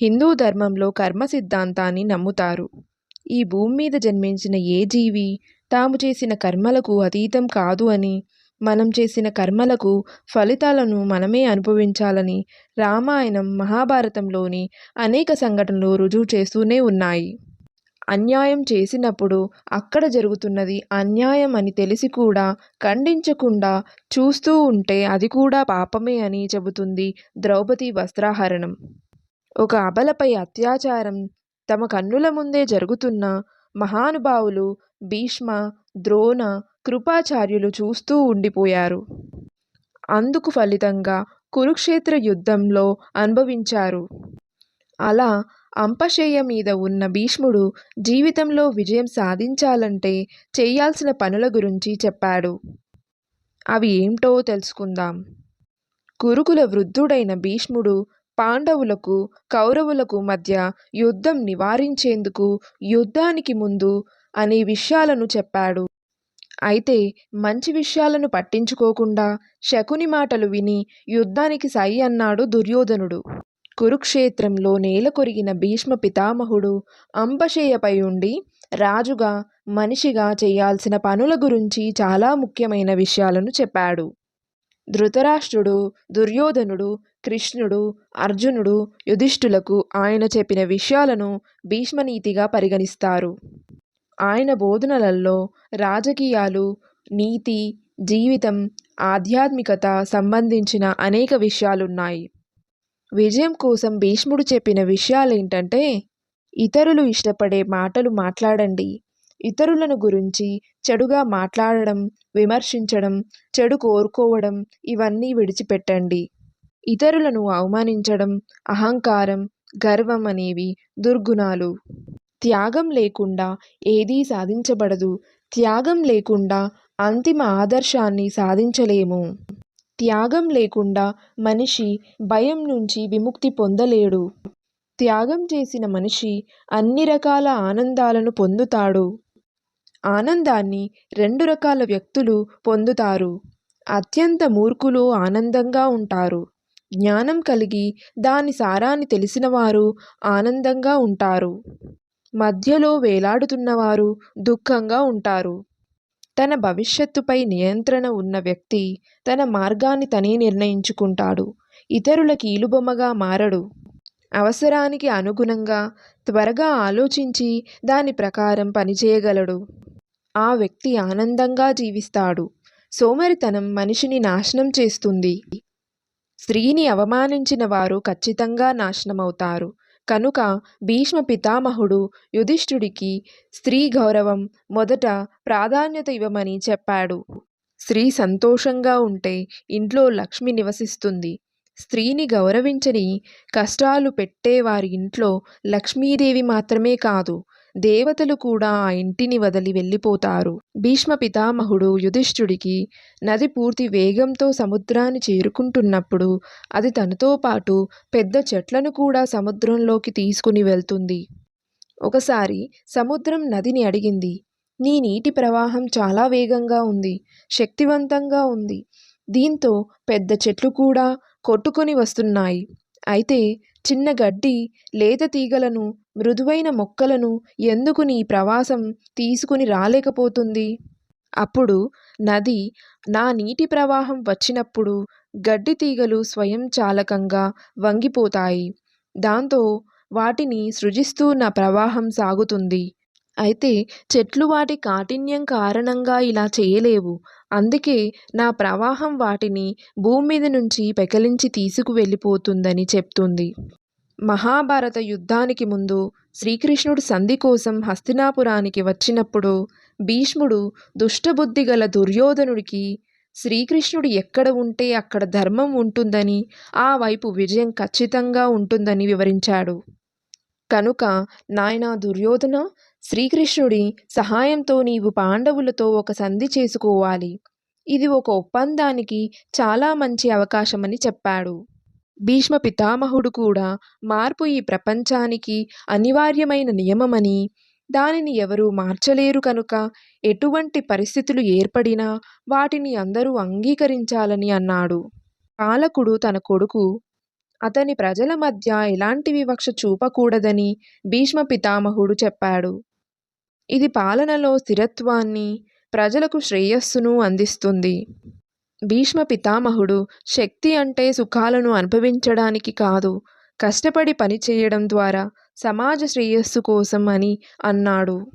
హిందూ ధర్మంలో కర్మ సిద్ధాంతాన్ని నమ్ముతారు. ఈ భూమి మీద జన్మించిన ఏ జీవి తాము చేసిన కర్మలకు అతీతం కాదు అని, మనం చేసిన కర్మలకు ఫలితాలను మనమే అనుభవించాలని రామాయణం, మహాభారతంలోని అనేక సంఘటనలు రుజువు చేస్తూనే ఉన్నాయి. అన్యాయం చేసినప్పుడు అక్కడ జరుగుతున్నది అన్యాయం అని తెలిసి కూడా ఖండించకుండా చూస్తూ ఉంటే అది కూడా పాపమే అని చెబుతుంది ద్రౌపది వస్త్రాహరణం. ఒక అబలపై అత్యాచారం తమ కన్నుల ముందే జరుగుతున్న మహానుభావులు భీష్మ, ద్రోణ, కృపాచార్యులు చూస్తూ ఉండిపోయారు. అందుకు ఫలితంగా కురుక్షేత్ర యుద్ధంలో అనుభవించారు. అలా అంపశయ్య మీద ఉన్న భీష్ముడు జీవితంలో విజయం సాధించాలంటే చేయాల్సిన పనుల గురించి చెప్పాడు. అవి ఏమిటో తెలుసుకుందాం. కురుకుల వృద్ధుడైన భీష్ముడు పాండవులకు, కౌరవులకు మధ్య యుద్ధం నివారించేందుకు యుద్ధానికి ముందు అనే విషయాలను చెప్పాడు. అయితే మంచి విషయాలను పట్టించుకోకుండా శకుని మాటలు విని యుద్ధానికి సై అన్నాడు దుర్యోధనుడు. కురుక్షేత్రంలో నేలకొరిగిన భీష్మ పితామహుడు అంబశేయపై ఉండి రాజుగా, మనిషిగా చేయాల్సిన పనుల గురించి చాలా ముఖ్యమైన విషయాలను చెప్పాడు. ధృతరాష్ట్రుడు, దుర్యోధనుడు, కృష్ణుడు, అర్జునుడు, యుధిష్ఠులకు ఆయన చెప్పిన విషయాలను భీష్మనీతిగా పరిగణిస్తారు. ఆయన బోధనలలో రాజకీయాలు, నీతి, జీవితం, ఆధ్యాత్మికత సంబంధించిన అనేక విషయాలున్నాయి. విజయం కోసం భీష్ముడు చెప్పిన విషయాలేంటంటే ఇతరులు ఇష్టపడే మాటలు మాట్లాడండి. ఇతరులను గురించి చెడుగా మాట్లాడడం, విమర్శించడం, చెడు కోరుకోవడం ఇవన్నీ విడిచిపెట్టండి. ఇతరులను అవమానించడం, అహంకారం, గర్వం అనేవి దుర్గుణాలు. త్యాగం లేకుండా ఏదీ సాధించబడదు. త్యాగం లేకుండా అంతిమ ఆదర్శాన్ని సాధించలేము. త్యాగం లేకుండా మనిషి భయం నుంచి విముక్తి పొందలేడు. త్యాగం చేసిన మనిషి అన్ని రకాల ఆనందాలను పొందుతాడు. ఆనందాన్ని రెండు రకాల వ్యక్తులు పొందుతారు. అత్యంత మూర్ఖులు ఆనందంగా ఉంటారు. జ్ఞానం కలిగి దాని సారాన్ని తెలిసినవారు ఆనందంగా ఉంటారు. మధ్యలో వేలాడుతున్నవారు దుఃఖంగా ఉంటారు. తన భవిష్యత్తుపై నియంత్రణ ఉన్న వ్యక్తి తన మార్గాన్ని తనే నిర్ణయించుకుంటాడు. ఇతరుల కీలుబొమ్మగా మారడు. అవసరానికి అనుగుణంగా త్వరగా ఆలోచించి దాని ప్రకారం పనిచేయగలడు. ఆ వ్యక్తి ఆనందంగా జీవిస్తాడు. సోమరితనం మనిషిని నాశనం చేస్తుంది. స్త్రీని అవమానించిన వారు ఖచ్చితంగా నాశనమవుతారు. కనుక భీష్మ పితామహుడు యుధిష్ఠుడికి స్త్రీ గౌరవం మొదట ప్రాధాన్యత ఇవ్వమని చెప్పాడు. స్త్రీ సంతోషంగా ఉంటే ఇంట్లో లక్ష్మి నివసిస్తుంది. స్త్రీని గౌరవించని, కష్టాలు పెట్టేవారి ఇంట్లో లక్ష్మీదేవి మాత్రమే కాదు దేవతలు కూడా ఆ ఇంటిని వదిలి వెళ్ళిపోతారు. భీష్మ పితామహుడు యుధిష్ఠుడికి నది పూర్తి వేగంతో సముద్రాన్ని చేరుకుంటున్నప్పుడు అది తనతో పాటు పెద్ద చెట్లను కూడా సముద్రంలోకి తీసుకుని వెళ్తుంది. ఒకసారి సముద్రం నదిని అడిగింది నీ నీటి ప్రవాహం చాలా వేగంగా ఉంది. శక్తివంతంగా ఉంది. దీంతో పెద్ద చెట్లు కూడా కొట్టుకొని వస్తున్నాయి. అయితే చిన్న గడ్డి, లేత తీగలను, మృదువైన మొక్కలను ఎందుకు నీ ప్రవాసం తీసుకుని రాలేకపోతుంది? అప్పుడు నది నా నీటి ప్రవాహం వచ్చినప్పుడు గడ్డి తీగలు స్వయంచాలకంగా వంగిపోతాయి. దాంతో వాటిని సృజిస్తూ నా ప్రవాహం సాగుతుంది. అయితే చెట్లు వాటి కాఠిన్యం కారణంగా ఇలా చేయలేవు. అందుకే నా ప్రవాహం వాటిని భూమి మీద నుంచి పెకలించి తీసుకువెళ్ళిపోతుందని చెప్తుంది. మహాభారత యుద్ధానికి ముందు శ్రీకృష్ణుడు సంధి కోసం హస్తినాపురానికి వచ్చినప్పుడు భీష్ముడు దుష్టబుద్ధి గల దుర్యోధనుడికి శ్రీకృష్ణుడు ఎక్కడ ఉంటే అక్కడ ధర్మం ఉంటుందని, ఆ వైపు విజయం ఖచ్చితంగా ఉంటుందని వివరించాడు. కనుక నాయనా దుర్యోధన శ్రీకృష్ణుడి సహాయంతో నీవు పాండవులతో ఒక సంధి చేసుకోవాలి. ఇది ఒక ఒప్పందానికి చాలా మంచి అవకాశమని చెప్పాడు. భీష్మ పితామహుడు కూడా మార్పు ఈ ప్రపంచానికి అనివార్యమైన నియమమని, దానిని ఎవరూ మార్చలేరు కనుక ఎటువంటి పరిస్థితులు ఏర్పడినా వాటిని అందరూ అంగీకరించాలని అన్నాడు. పాలకుడు తన కొడుకు అతని ప్రజల మధ్య ఎలాంటి వివక్ష చూపకూడదని భీష్మ పితామహుడు చెప్పాడు ఇది పాలనలో స్థిరత్వాన్ని ప్రజలకు శ్రేయస్సును అందిస్తుంది. భీష్మ పితామహుడు శక్తి అంటే సుఖాలను అనుభవించడానికి కాదు కష్టపడి పనిచేయడం ద్వారా సమాజ శ్రేయస్సు కోసం అని అన్నాడు.